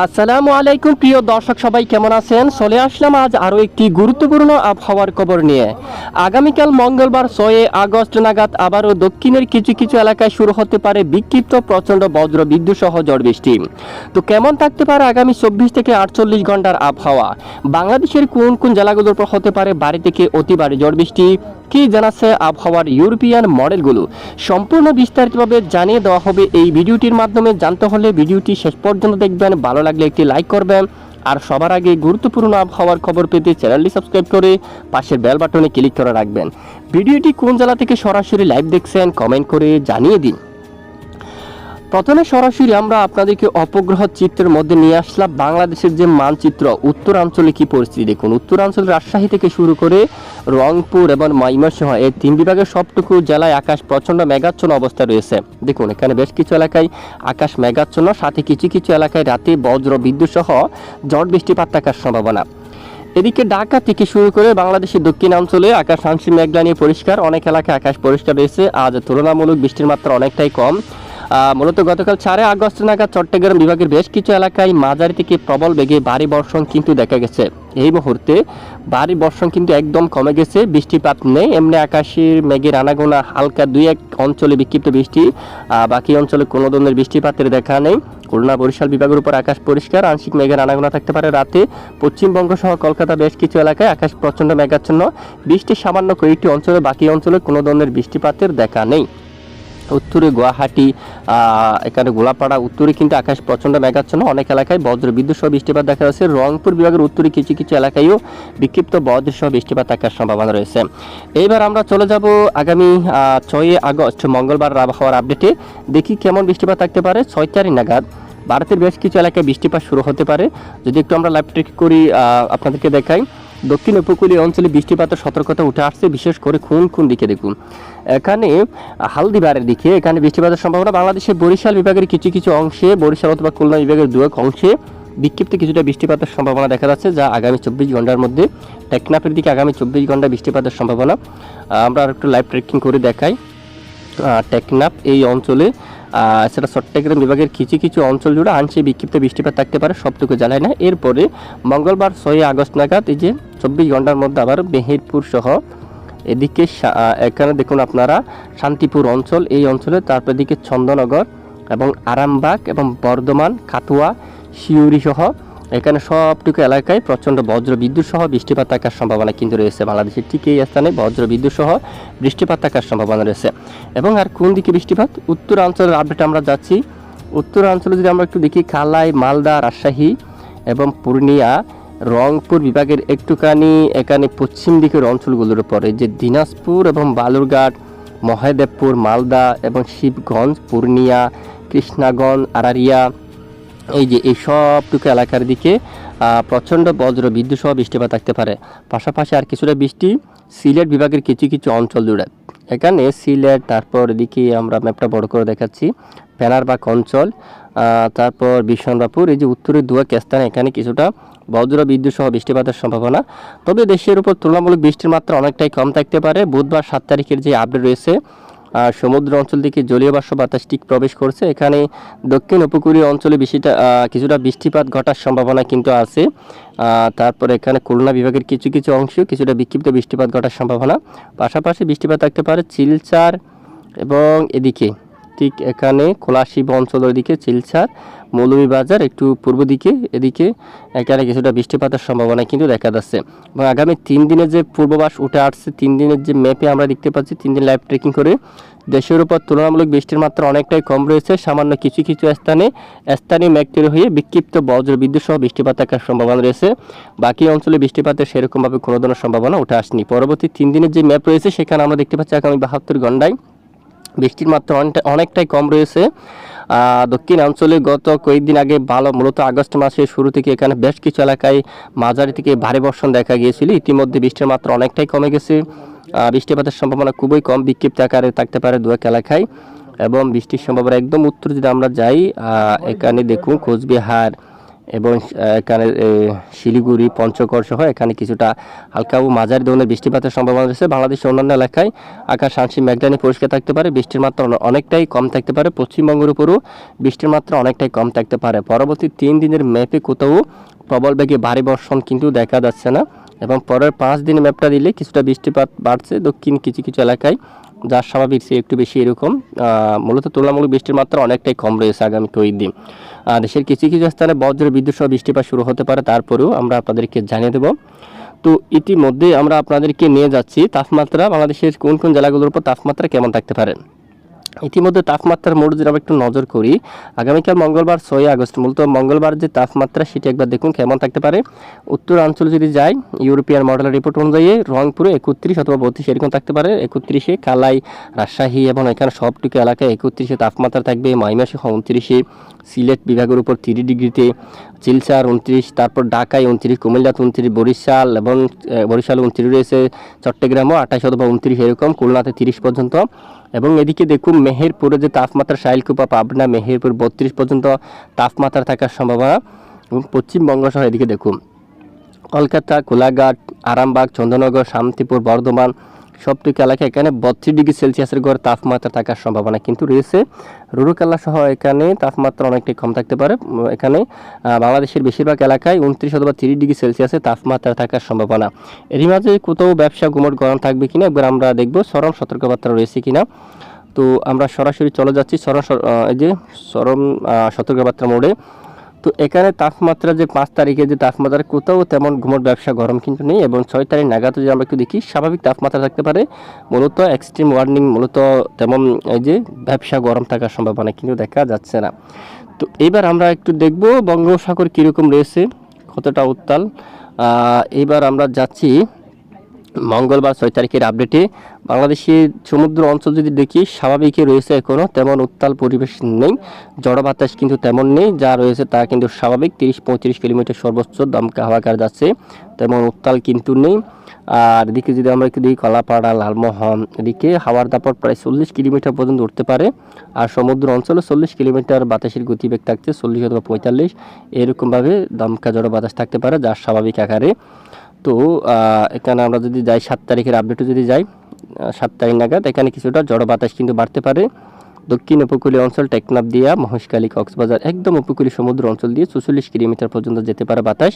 আসসালামু আলাইকুম, প্রিয় দর্শক সবাই কেমন আছেন? চলে আসলাম আজ আরও একটি গুরুত্বপূর্ণ আবহাওয়ার খবর নিয়ে। আগামীকাল মঙ্গলবার ছয়ে আগস্ট নাগাদ আবারও দক্ষিণের কিছু কিছু এলাকায় শুরু হতে পারে বিক্ষিপ্ত প্রচণ্ড বজ্র, বিদ্যুৎ সহ ঝড় বৃষ্টি। তো কেমন থাকতে পারে আগামী চব্বিশ থেকে আটচল্লিশ ঘণ্টার আবহাওয়া? বাংলাদেশের কোন কোন জেলাগুলোর উপর হতে পারে বাড়ি থেকে অতি ভারী ঝড় বৃষ্টি? কি জানাচ্ছে আবহাওয়ার ইউরোপিয়ান মডেলগুলো? সম্পূর্ণ বিস্তারিতভাবে জানিয়ে দেওয়া হবে এই ভিডিওটির মাধ্যমে। জানতে হলে ভিডিওটি শেষ পর্যন্ত দেখবেন। ভালো লাগলে একটি লাইক করবেন। আর সবার আগে গুরুত্বপূর্ণ আবহাওয়ার খবর পেতে চ্যানেলটি সাবস্ক্রাইব করে পাশের বেল বাটনে ক্লিক করে রাখবেন। ভিডিওটি কোন জেলা থেকে সরাসরি লাইভ দেখছেন, কমেন্ট করে জানিয়ে দিন। প্রথমে সরাসরি আমরা আপনাদেরকে অপগ্রহ চিত্রের মধ্যে নিয়ে আসলাম। বাংলাদেশের যে মানচিত্র, উত্তরাঞ্চলে কি পরিস্থিতি দেখুন। উত্তরাঞ্চল রাজশাহী থেকে শুরু করে রংপুর এবং ময়মনসিংহ এই তিন বিভাগের সবটুকু জেলায় আকাশ প্রচণ্ড মেঘাচ্ছন্ন অবস্থা রয়েছে। দেখুন, এখানে বেশ কিছু এলাকায় আকাশ মেঘাচ্ছন্ন, সাথে কিছু কিছু এলাকায় রাতে বজ্র, বিদ্যুৎ সহ ঝড় বৃষ্টিপাত থাকার সম্ভাবনা। এদিকে ঢাকা থেকে শুরু করে বাংলাদেশের দক্ষিণাঞ্চলে আকাশ আংশিক মেঘলা নিয়ে পরিষ্কার, অনেক এলাকায় আকাশ পরিষ্কার রয়েছে। আজ তুলনামূলক বৃষ্টির মাত্রা অনেকটাই কম। মূলত গতকাল চারে আগস্ট নাগাদ চট্টগ্রাম বিভাগের বেশ কিছু এলাকায় মাঝারি থেকে প্রবল বেগে ভারী বর্ষণ কিন্তু দেখা গেছে। এই মুহূর্তে ভারী বর্ষণ কিন্তু একদম কমে গেছে, বৃষ্টিপাত নেই। এমনি আকাশের মেঘের আনাগোনা হালকা দুই এক অঞ্চলে বিক্ষিপ্ত বৃষ্টি বাকি অঞ্চলে কোনো ধরনের বৃষ্টিপাতের দেখা নেই। খুলনা বরিশাল বিভাগের উপর আকাশ পরিষ্কার, আংশিক মেঘের আনাগোনা থাকতে পারে। রাতে পশ্চিমবঙ্গ সহ কলকাতা বেশ কিছু এলাকায় আকাশ প্রচণ্ড মেঘাচ্ছন্ন। বৃষ্টি সামান্য কয়েকটি অঞ্চলে, বাকি অঞ্চলে কোনো ধরনের বৃষ্টিপাতের দেখা নেই। উত্তরে গুয়াহাটি এখানে গোলাপাড়া, উত্তরে কিন্তু আকাশ প্রচণ্ড মেঘাচ্ছন্ন। অনেক এলাকায় বজ্র, বিদ্যুৎ সহ বৃষ্টিপাত দেখা যাচ্ছে। রংপুর বিভাগের উত্তরে কিছু কিছু এলাকায়ও বিক্ষিপ্ত বজ্র সহ বৃষ্টিপাত থাকার সম্ভাবনা রয়েছে। এইবার আমরা চলে যাব আগামী ছয়ই আগস্ট, মঙ্গলবার আবহাওয়ার আপডেটে। দেখি কেমন বৃষ্টিপাত থাকতে পারে। ছয় তারিখ নাগাদ ভারতের বেশ কিছু এলাকায় বৃষ্টিপাত শুরু হতে পারে। যদি একটু আমরা লাইভ ট্রেক করি আপনাদেরকে দেখাই। দক্ষিণ উপকূলীয় অঞ্চলে বৃষ্টিপাতের সতর্কতা উঠে আসছে, বিশেষ করে কোন কোন দিকে দেখুন। এখানে হালদিবারের দিকে, এখানে বৃষ্টিপাতের সম্ভাবনা। বাংলাদেশের বরিশাল বিভাগের কিছু কিছু অংশে, বরিশাল অথবা খুলনা বিভাগের দু এক অংশে বিক্ষিপ্ত কিছুটা বৃষ্টিপাতের সম্ভাবনা দেখা যাচ্ছে, যা আগামী চব্বিশ ঘণ্টার মধ্যে টেকনাফের দিকে আগামী চব্বিশ ঘণ্টা বৃষ্টিপাতের সম্ভাবনা। আমরা আর একটু লাইভ ট্রেকিং করে দেখাই। টেকনাফ এই অঞ্চলে সেটা চট্টগ্রাম বিভাগের কিছু কিছু অঞ্চল জুড়ে আংশিক বিক্ষিপ্ত বৃষ্টিপাত থাকতে পারে, সবটুকু জানায় না। এরপরে মঙ্গলবার ছয়ই আগস্ট নাগাদ এই যে চব্বিশ ঘণ্টার মধ্যে আবার মেহেরপুর সহ এদিকে এখানে দেখুন আপনারা শান্তিপুর অঞ্চল, এই অঞ্চলে তারপর এদিকে চন্দনগর এবং আরামবাগ এবং বর্ধমান খাতুয়া শিউরি সহ এখানে সবটুকু এলাকায় প্রচণ্ড বজ্র বিদ্যুৎ সহ বৃষ্টিপাত থাকার সম্ভাবনা কিন্তু রয়েছে। বাংলাদেশের ঠিক এই স্থানে বজ্র বিদ্যুৎ সহ বৃষ্টিপাত থাকার সম্ভাবনা রয়েছে। এবং আর কোন দিকে বৃষ্টিপাত? উত্তরাঞ্চলের আপডেট আমরা যাচ্ছি। উত্তরাঞ্চলে যদি আমরা একটু দেখি, খালাই, মালদা, রাজশাহী এবং পূর্ণিয়া, রংপুর বিভাগের একটুখানি, এখানে পশ্চিম দিকের অঞ্চলগুলোর উপরে যে দিনাজপুর এবং বালুরঘাট, মহাদেবপুর, মালদা এবং শিবগঞ্জ, পূর্ণিয়া, কৃষ্ণাগঞ্জ, আরারিয়া এই যে এই সবটুকু এলাকার দিকে প্রচণ্ড বজ্র বিদ্যুৎ সহ বৃষ্টিপাত থাকতে পারে। পাশাপাশি আর কিছুটা বৃষ্টি সিলেট বিভাগের কিছু কিছু অঞ্চল জুড়ে। এখানে সিলেট, তারপর এদিকে আমরা ম্যাপটা বড় করে দেখাচ্ছি। ফেনারবাগ অঞ্চল তারপর বিশ্বনাথপুর এই যে উত্তরের দুয়া কেস্তান, এখানে কিছুটা বজ্র বিদ্যুৎ সহ বৃষ্টিপাতের সম্ভাবনা। তবে দেশের উপর তুলনামূলক বৃষ্টির মাত্রা অনেকটাই কম থাকতে পারে। বুধবার সাত তারিখের যে আপডেট রয়েছে সমুদ্র অঞ্চল থেকে জলীয় বাষ্প বাতাস ঠিক প্রবেশ করছে। এখানে দক্ষিণ উপকূলীয় অঞ্চলে বেশিটা কিছুটা বৃষ্টিপাত ঘটার সম্ভাবনা কিন্তু আছে। তারপর এখানে খুলনা বিভাগের কিছু কিছু অংশ কিছুটা বিক্ষিপ্ত বৃষ্টিপাত ঘটার সম্ভাবনা। পাশাপাশি বৃষ্টিপাত থাকতে পারে চিলচার এবং এদিকে। ঠিক এখানে কোলাশিব অঞ্চলের দিকে চিলচার মৌলভীবাজার একটু পূর্ব দিকে, এদিকে এখানে কিছুটা বৃষ্টিপাতের সম্ভাবনা কিন্তু দেখা যাচ্ছে। এবং আগামী তিন দিনের যে পূর্বাভাস উঠে আসছে, তিন দিনের যে ম্যাপে আমরা দেখতে পাচ্ছি, তিন দিন লাইভ ট্রেকিং করে দেশের উপর তুলনামূলক বৃষ্টির মাত্রা অনেকটাই কম রয়েছে। সামান্য কিছু কিছু স্থানে স্থানীয় মেঘ তৈরি হয়ে বিক্ষিপ্ত বজ্র বিদ্যুৎ সহ বৃষ্টিপাত থাকার সম্ভাবনা রয়েছে। বাকি অঞ্চলে বৃষ্টিপাতের সেরকমভাবে কোনো ধরনের সম্ভাবনা উঠে আসেনি। পরবর্তী তিন দিনের যে ম্যাপ রয়েছে, সেখানে আমরা দেখতে পাচ্ছি আগামী বাহাত্তর ঘন্টায় বৃষ্টির মাত্রা অনেকটা- অনেকটাই কম রয়েছে। আহ, দক্ষিণ অঞ্চলে গত কয়েকদিন আগে ভালো মূলত আগস্ট মাসের শুরু থেকে এখানে বেশ কিছু এলাকায় মাঝারি থেকে ভারী বর্ষণ দেখা গিয়েছিল। ইতিমধ্যে বৃষ্টির মাত্রা অনেকটাই কমে গেছে। বৃষ্টিপাতের সম্ভাবনা খুবই কম। বিক্ষিপ্ত আকারে থাকতে পারে দু এক এলাকায়। এবং বৃষ্টির সম্ভাবনা একদম উত্তর যদি আমরা যাই এখানে দেখুন কোচবিহার এবং এখানে শিলিগুড়ি, পঞ্চগড় সহ এখানে কিছুটা হালকা ও মাঝারি ধরনের বৃষ্টিপাতের সম্ভাবনা রয়েছে। বাংলাদেশের অন্যান্য এলাকায় আকাশ আংশিক মেঘদানি পরিষ্কার থাকতে পারে, বৃষ্টির মাত্রা অনেকটাই কম থাকতে পারে। পশ্চিমবঙ্গের উপরও বৃষ্টির মাত্রা অনেকটাই কম থাকতে পারে। পরবর্তী তিন দিনের ম্যাপে কোথাও প্রবল বেগে ভারী বর্ষণ কিন্তু দেখা যাচ্ছে না এবং পরের পাঁচ দিন ম্যাপটা দিলে কিছুটা বৃষ্টিপাত বাড়ছে। দক্ষিণ কিছু কিছু এলাকায় যা স্বাভাবিক সে একটু বেশি এরকম মূলত তুলনামূলক বৃষ্টির মাত্রা অনেকটাই কম রয়েছে আগামী কয়েকদিন। দেশের কিছু কিছু স্থানে বজ্র, বিদ্যুৎ সহ বৃষ্টিপাত শুরু হতে পারে, তারপরেও আমরা আপনাদেরকে জানিয়ে দেব। তো ইতিমধ্যে আমরা আপনাদেরকে নিয়ে যাচ্ছি তাপমাত্রা, বাংলাদেশের কোন কোন জেলাগুলোর উপর তাপমাত্রা কেমন থাকতে পারে। ইতিমধ্যে তাপমাত্রার মোড় যদি আমরা একটু নজর করি, আগামীকাল মঙ্গলবার ছয় আগস্ট, মূলত মঙ্গলবার যে তাপমাত্রা সেটি একবার দেখুন কেমন থাকতে পারে। উত্তরাঞ্চল যদি যাই ইউরোপিয়ান মডেলের রিপোর্ট অনুযায়ী রংপুরে একত্রিশ অথবা বত্রিশ এরকম থাকতে পারে। একত্রিশে কালাই, রাজশাহী এবং এখানে সবটুকু এলাকায় একত্রিশে তাপমাত্রা থাকবে। ময়মাসিংহ উনত্রিশে, সিলেট বিভাগের উপর তিরিশ ডিগ্রিতে চিলচার উনত্রিশ তারপর ঢাকায় উনত্রিশ কুমিল্লাতে উনত্রিশ বরিশাল এবং বরিশাল উনত্রিশ রয়েছে, চট্টগ্রামও আঠাশ অথবা উনত্রিশ এরকম, খুলনাতে তিরিশ পর্যন্ত। এবং এদিকে দেখুন, মেহেরপুরে যে তাপমাত্রা, শাইলকুপা, পাবনা, মেহেরপুর বত্রিশ পর্যন্ত তাপমাত্রা থাকার সম্ভাবনা। এবং পশ্চিমবঙ্গ সহ এদিকে দেখুন, কলকাতা, কোলাঘাট, আরামবাগ, চন্দ্রনগর, শান্তিপুর, বর্ধমান সবটুকু এলাকা এখানে বত্রিশ ডিগ্রি সেলসিয়াসের গড় তাপমাত্রা থাকার সম্ভাবনা কিন্তু রয়েছে। রুরুকেল্লা সহ এখানে তাপমাত্রা অনেকটাই কম থাকতে পারে। এখানে বাংলাদেশের বেশিরভাগ এলাকায় উনত্রিশ অথবা তিরিশ ডিগ্রি সেলসিয়াসে তাপমাত্রা থাকার সম্ভাবনা। এরই মাঝে কোথাও ব্যবসা গুমট গরম থাকবে কিনা একবার আমরা দেখব চরম সতর্কবার্তা রয়েছে কিনা। তো আমরা সরাসরি চলে যাচ্ছি চরম স- আহ, এই যে আহ, সতর্কবার্তা মোড়ে। তো এখানে তাপমাত্রা যে পাঁচ তারিখে যে তাপমাত্রা, কোথাও তেমন ঘুমোর ব্যবসা গরম কিন্তু নেই এবং ছয় তারিখ নাগাদ যদি আমরা একটু দেখি, স্বাভাবিক তাপমাত্রা থাকতে পারে। মূলত এক্সট্রিম ওয়ার্নিং মূলত তেমন এই যে ব্যবসা গরম থাকার সম্ভাবনা কিন্তু দেখা যাচ্ছে না। তো এবার আমরা একটু দেখব বঙ্গোপসাগর কীরকম রয়েছে, কতটা উত্তাল। এবার আমরা যাচ্ছি মঙ্গলবার ছয় তারিখের আপডেটে বাংলাদেশের সমুদ্র অঞ্চল যদি দেখি, স্বাভাবিকই রয়েছে এখনও তেমন উত্তাল পরিবেশ নেই। জড় বাতাস কিন্তু তেমন নেই, যা রয়েছে তা কিন্তু স্বাভাবিক। তিরিশ পঁয়ত্রিশ কিলোমিটার সর্বোচ্চ দমকা হাওয়া কার যাচ্ছে, তেমন উত্তাল কিন্তু নেই। আর এদিকে যদি আমরা একটু দেখি, কলাপাড়া, লালমোহন, এদিকে হাওয়ার দাপট প্রায় চল্লিশ কিলোমিটার পর্যন্ত উঠতে পারে। আর সমুদ্র অঞ্চলে চল্লিশ কিলোমিটার বাতাসের গতিবেগ থাকছে চল্লিশ অথবা পঁয়তাল্লিশ। এরকমভাবে দমকা জড় বাতাস থাকতে পারে যার স্বাভাবিক আকারে। তো এখানে আমরা যদি যাই সাত তারিখের আপডেটে যদি যাই সাত তারিখ নাগাদ, এখানে কিছুটা জড় বাতাস কিন্তু বাড়তে পারে। দক্ষিণ উপকূলীয় অঞ্চল টেকনাফ দিয়া মহেশকালী কক্সবাজার, একদম উপকূলীয় সমুদ্র অঞ্চল দিয়ে চৌচল্লিশ কিলোমিটার পর্যন্ত যেতে পারে বাতাস।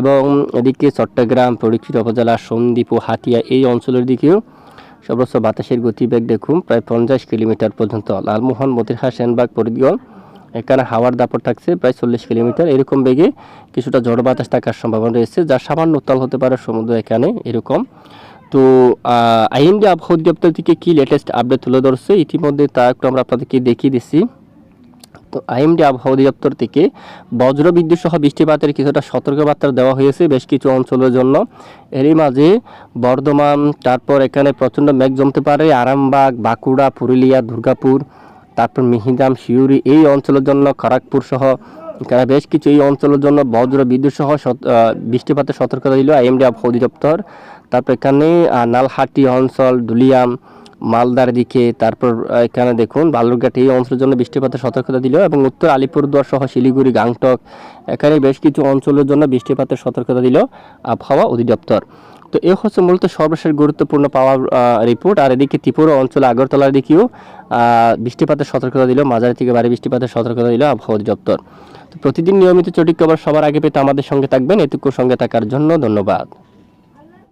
এবং এদিকে চট্টগ্রাম পরীক্ষিত উপজেলা, সন্দ্বীপ ও হাতিয়া এই অঞ্চলের দিকেও সর্বোচ্চ বাতাসের গতিবেগ দেখুন, প্রায় পঞ্চাশ কিলোমিটার পর্যন্ত। লালমোহন, মতিরহাট, সেনবাগ পরিদগঞ্জ এখানে হাওয়ার দাপট থাকছে, প্রায় চল্লিশ কিলোমিটার। এরকম বেগে কিছুটা ঝড় বাতাস থাকার সম্ভাবনা রয়েছে, যা সামান্য উত্তাল হতে পারে সমুদ্র এখানে, এরকম। তো আইএমডি আবহাওয়া অধিদপ্তর থেকে কি লেটেস্ট আপডেট তুলে ধরছে, ইতিমধ্যে তা একটু আমরা আপনাদেরকে দেখিয়ে দিচ্ছি। তো আইএমডি আবহাওয়া অধিদপ্তর থেকে বজ্র বিদ্যুৎ সহ বৃষ্টিপাতের কিছুটা সতর্কবার্তা দেওয়া হয়েছে বেশ কিছু অঞ্চলের জন্য। এরই মাঝে বর্ধমান, তারপর এখানে প্রচণ্ড মেঘ জমতে পারে, আরামবাগ, বাঁকুড়া, পুরুলিয়া, দুর্গাপুর তারপর মিহিদাম, শিউরি এই অঞ্চলের জন্য, খড়গপুর সহ বেশ কিছু এই অঞ্চলের জন্য বজ্র বিদ্যুৎ সহ বৃষ্টিপাতের সতর্কতা দিল আইএমডি আবহাওয়া অধিদপ্তর। তারপর এখানে নালহাটি অঞ্চল, দুলিয়াম, মালদার দিকে, তারপর এখানে দেখুন বালুরঘাট এই অঞ্চলের জন্য বৃষ্টিপাতের সতর্কতা দিল এবং উত্তর আলিপুরদুয়ার সহ শিলিগুড়ি, গাংটক, এখানে বেশ কিছু অঞ্চলের জন্য বৃষ্টিপাতের সতর্কতা দিল আবহাওয়া অধিদপ্তর। তো এ হচ্ছে মূলত সর্বশেষ গুরুত্বপূর্ণ পাওয়ার রিপোর্ট আর এদিকে ত্রিপুরা অঞ্চলে আগরতলার দিকেও বৃষ্টিপাতের সতর্কতা দিল, মাঝারি থেকে ভারী বৃষ্টিপাতের সতর্কতা দিল আবহাওয়া অধিদপ্তর তো প্রতিদিন নিয়মিত চটিক খবর সবার আগে পেতে আমাদের সঙ্গে থাকবেন। এটুকু সঙ্গে থাকার জন্য ধন্যবাদ।